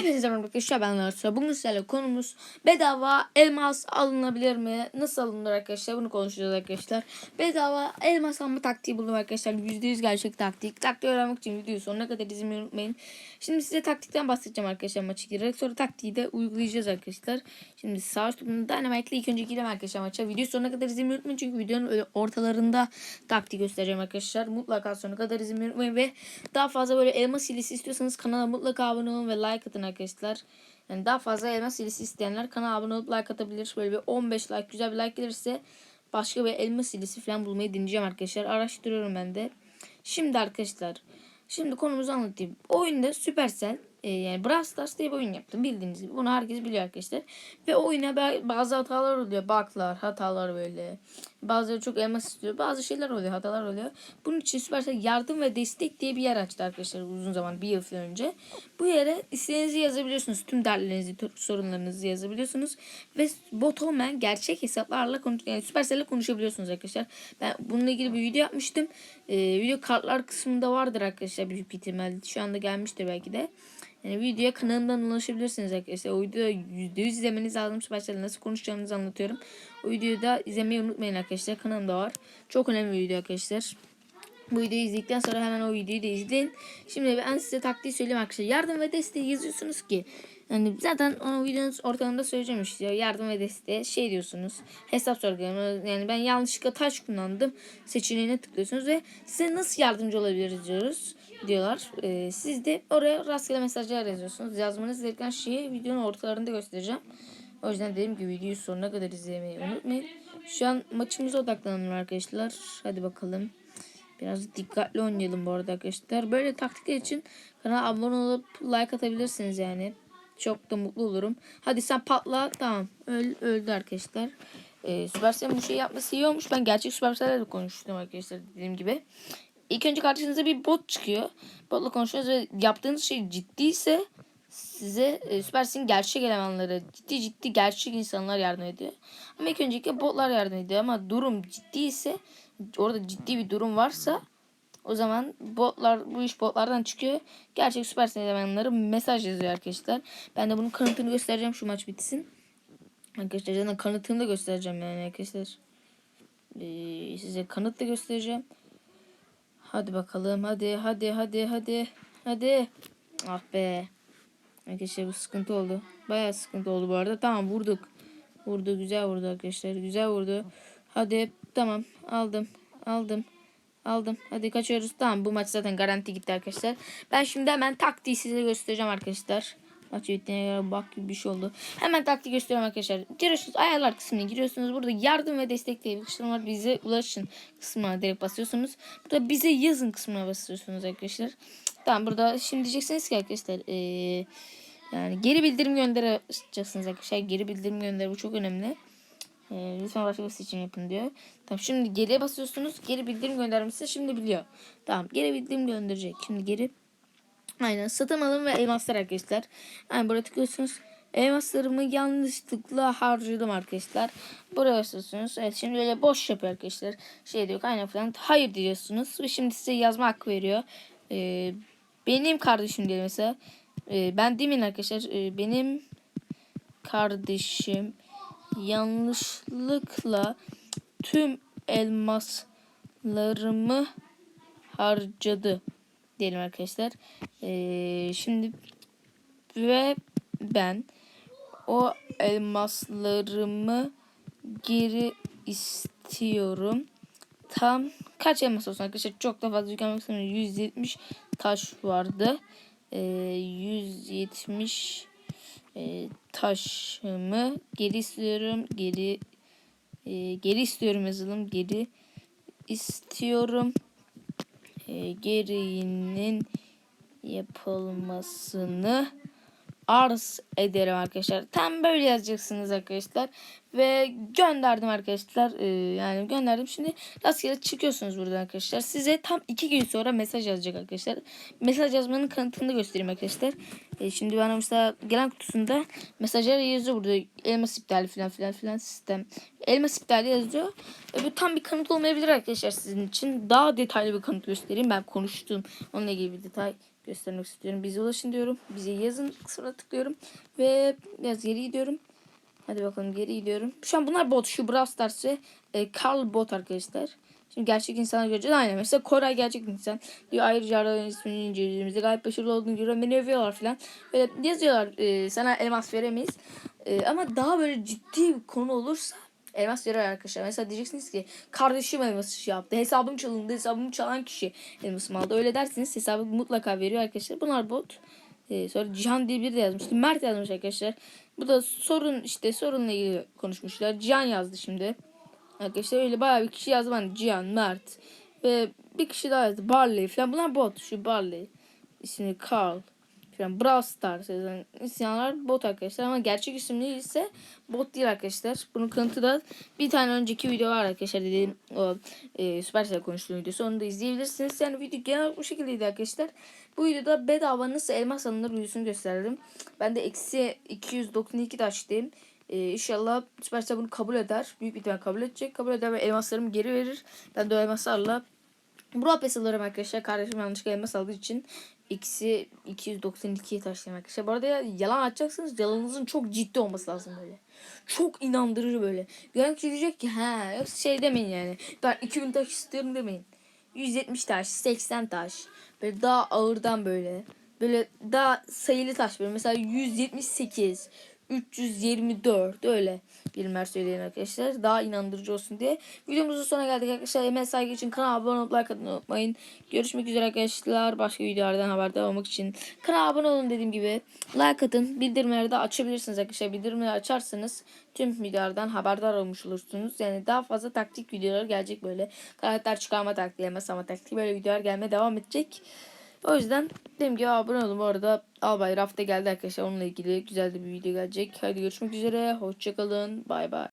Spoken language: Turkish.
Hepinize merhaba arkadaşlar ben Larsa. Bugün sizlerle konumuz bedava elmas alınabilir mi? Nasıl alınır arkadaşlar? Bunu konuşacağız arkadaşlar. Bedava elmas alma taktiği buldum arkadaşlar. %100 gerçek taktik. Taktiği öğrenmek için videoyu sonuna kadar izlemeyi unutmayın. Şimdi size taktikten bahsedeceğim arkadaşlar maçı girerek. Sonra taktiği de uygulayacağız arkadaşlar. Şimdi sağ üstümde Dynamite'le ilk önce girelim arkadaşlar maça. Videoyu sonuna kadar izlemeyi unutmayın. Çünkü videonun ortalarında taktiği göstereceğim arkadaşlar. Mutlaka sonuna kadar izlemeyi unutmayın. Ve daha fazla böyle elmas hilesi istiyorsanız kanala mutlaka abone olun ve like atın. Yani daha fazla elmas hilesi isteyenler kanala abone olup like atabilir. Böyle bir 15 like güzel bir like gelirse başka bir elmas hilesi falan bulmayı deneyeceğim arkadaşlar. Araştırıyorum ben de. Şimdi arkadaşlar şimdi konumuzu anlatayım. Oyunda Supercell e, yani Brawl Stars diye bir oyun yaptım. Bildiğiniz gibi. Bunu herkes biliyor arkadaşlar. Ve oyuna ba- bazı hatalar oluyor. Bug'lar, hatalar böyle. Bazıları çok elmas istiyor. Bazı şeyler oluyor, hatalar oluyor. Bunun için Supercell yardım ve destek diye bir yer açtı arkadaşlar uzun zaman, bir yıl falan önce. Bu yere istediğinizi yazabiliyorsunuz. Tüm dertlerinizi, sorunlarınızı yazabiliyorsunuz. Ve botomen gerçek hesaplarla konuş yani Supercell'le konuşabiliyorsunuz arkadaşlar. Ben bununla ilgili bir video yapmıştım. Ee, video kartlar kısmında vardır arkadaşlar büyük ihtimalle. Şu anda gelmiştir belki de. Yani videoya kanalımdan ulaşabilirsiniz arkadaşlar. O videoyu %100 izlemeniz lazım. Supercell'le nasıl konuşacağınızı anlatıyorum. O videoyu da izlemeyi unutmayın arkadaşlar. Kanalımda var. Çok önemli bir video arkadaşlar. Bu videoyu izledikten sonra hemen o videoyu da izleyin. Şimdi ben size taktiği söyleyeyim arkadaşlar. Yardım ve desteği yazıyorsunuz ki. Yani zaten o videonun ortamında söyleyeceğim işte. Yardım ve desteği şey diyorsunuz. Hesap sorgulama. Yani ben yanlışlıkla taş kullandım. Seçeneğine tıklıyorsunuz ve size nasıl yardımcı olabiliriz diyoruz diyorlar. Ee, siz de oraya rastgele mesajlar yazıyorsunuz. Yazmanız gereken şeyi videonun ortalarında göstereceğim. O yüzden dedim ki videoyu sonuna kadar izlemeyi unutmayın. Şu an maçımıza odaklanalım arkadaşlar. Hadi bakalım. Biraz dikkatli oynayalım bu arada arkadaşlar. Böyle taktikler için kanala abone olup like atabilirsiniz yani. Çok da mutlu olurum. Hadi sen patla. Tamam. Öl, öldü arkadaşlar. Ee, Supercell'in bu şeyi yapması iyi olmuş. Ben gerçek Supercell'le de konuştum arkadaşlar dediğim gibi. İlk önce karşınıza bir bot çıkıyor. Botla konuşuyorsunuz ve yaptığınız şey ciddiyse size e, Supercell'in gerçek elemanları, ciddi ciddi gerçek insanlar yardım ediyor. Ama ilk öncelikle botlar yardım ediyor ama durum ciddiyse orada ciddi bir durum varsa o zaman botlar bu iş botlardan çıkıyor. Gerçek Supercell elemanları mesaj yazıyor arkadaşlar. Ben de bunun kanıtını göstereceğim şu maç bitsin. Arkadaşlar zaten kanıtını da göstereceğim yani arkadaşlar. Ee, size kanıt da göstereceğim. Hadi bakalım hadi hadi hadi hadi hadi. Ah be. Arkadaşlar bu sıkıntı oldu. Bayağı sıkıntı oldu bu arada. Tamam vurduk. Vurdu güzel vurdu arkadaşlar. Güzel vurdu. Hadi tamam aldım. Aldım. Aldım. Hadi kaçıyoruz. Tamam bu maç zaten garanti gitti arkadaşlar. Ben şimdi hemen taktiği size göstereceğim arkadaşlar. Maç göre bak gibi bir şey oldu. Hemen taktiği gösteriyorum arkadaşlar. Giriyorsunuz ayarlar kısmına giriyorsunuz. Burada yardım ve destek diye bir var. Bize ulaşın kısmına direkt basıyorsunuz. Burada bize yazın kısmına basıyorsunuz arkadaşlar. Tamam burada şimdi diyeceksiniz ki arkadaşlar ee, yani geri bildirim göndereceksiniz arkadaşlar. Geri bildirim gönder bu çok önemli. Ee, lütfen başka bir seçim yapın diyor. Tamam şimdi geriye basıyorsunuz. Geri bildirim göndermesi şimdi biliyor. Tamam geri bildirim gönderecek. Şimdi geri Aynen satın alım ve elmaslar arkadaşlar. Aynen buraya tıklıyorsunuz. Elmaslarımı yanlışlıkla harcadım arkadaşlar. Buraya basıyorsunuz. Evet şimdi öyle boş yapıyor arkadaşlar. Şey diyor aynen falan. Hayır diyorsunuz. Ve şimdi size yazma hakkı veriyor. Ee, benim kardeşim diyor mesela. Ee, ben demin arkadaşlar. E, benim kardeşim yanlışlıkla tüm elmaslarımı harcadı diyelim arkadaşlar. Ee, şimdi ve ben o elmaslarımı geri istiyorum. Tam kaç elmas olsun arkadaşlar? Çok da fazla yüklenmek istemiyorum. 170 taş vardı. Ee, 170 e, taşımı geri istiyorum. Geri e, geri istiyorum yazılım. Geri istiyorum. E, gereğinin yapılmasını arz ederim arkadaşlar. Tam böyle yazacaksınız arkadaşlar. Ve gönderdim arkadaşlar. Ee, yani gönderdim. Şimdi rastgele çıkıyorsunuz buradan arkadaşlar. Size tam iki gün sonra mesaj yazacak arkadaşlar. Mesaj yazmanın kanıtını göstereyim arkadaşlar. Ee, şimdi bana mesela gelen kutusunda mesajlar yazıyor burada. Elmas iptali falan filan filan sistem. Elmas iptali yazıyor. E, bu tam bir kanıt olmayabilir arkadaşlar sizin için. Daha detaylı bir kanıt göstereyim. Ben konuştum. Onunla ilgili bir detay göstermek istiyorum. Bize ulaşın diyorum. Bize yazın kısmına tıklıyorum. Ve biraz geri gidiyorum. Hadi bakalım geri gidiyorum. Şu an bunlar bot. Şu Brawl Stars ve e, Carl bot arkadaşlar. Şimdi gerçek insanlar göreceğiz. Aynen mesela Koray gerçek insan. Diyor ayrıca araların ismini incelediğimizde gayet başarılı olduğunu görüyorum. Beni övüyorlar falan. Böyle yazıyorlar e, sana elmas veremeyiz. E, ama daha böyle ciddi bir konu olursa elmas verir arkadaşlar. Mesela diyeceksiniz ki kardeşim elması şey yaptı. Hesabım çalındı. Hesabımı çalan kişi elmasımı aldı. Öyle dersiniz hesabı mutlaka veriyor arkadaşlar. Bunlar bot. Ee, sonra Cihan diye biri de yazmıştı. Mert yazmış arkadaşlar. Bu da sorun işte sorunla ilgili konuşmuşlar. Cihan yazdı şimdi. Arkadaşlar öyle bayağı bir kişi yazdı bana. Cihan, Mert ve bir kişi daha yazdı. Barley falan. Bunlar bot. Şu Barley. İsmi Carl. Falan. Brawl Stars yazan insanlar bot arkadaşlar. Ama gerçek isimli ise bot değil arkadaşlar. Bunun kanıtı da bir tane önceki video var arkadaşlar. Dediğim o e, Supercell konuştuğum videosu. Onu da izleyebilirsiniz. Yani video genel bu şekildeydi arkadaşlar. Bu videoda bedava nasıl elmas alınır videosunu gösterdim. Ben de eksi 292 taştayım. Ee, inşallah Supercell bunu kabul eder. Büyük bir ihtimal kabul edecek. Kabul eder ve elmaslarımı geri verir. Ben de o elmaslarla Brawl Pass alırım arkadaşlar. Kardeşim yanlışlıkla elmas aldığı için eksi 292'ye taşlayayım arkadaşlar. Bu arada ya, yalan atacaksınız. Yalanınızın çok ciddi olması lazım böyle. Çok inandırıcı böyle. Gören kişi diyecek ki ha yoksa şey demeyin yani. Ben 2000 taş istiyorum demeyin. 170 taş, 80 taş. Böyle daha ağırdan böyle. Böyle daha sayılı taş böyle. Mesela 178, 324 öyle birimler söyleyin arkadaşlar. Daha inandırıcı olsun diye. Videomuzun sonuna geldik arkadaşlar. Emeğe saygı için kanala abone olup like atmayı unutmayın. Görüşmek üzere arkadaşlar. Başka videolardan haberdar olmak için kanala abone olun dediğim gibi. Like atın. Bildirimleri de açabilirsiniz arkadaşlar. Bildirimleri açarsanız tüm videolardan haberdar olmuş olursunuz. Yani daha fazla taktik videolar gelecek böyle. Karakter çıkarma taktiği, elmas taktiği böyle videolar gelmeye devam edecek. O yüzden dediğim gibi abone olun. Bu arada Albay Rafta geldi arkadaşlar. Onunla ilgili güzel de bir video gelecek. Haydi görüşmek üzere. Hoşçakalın. Bay bay.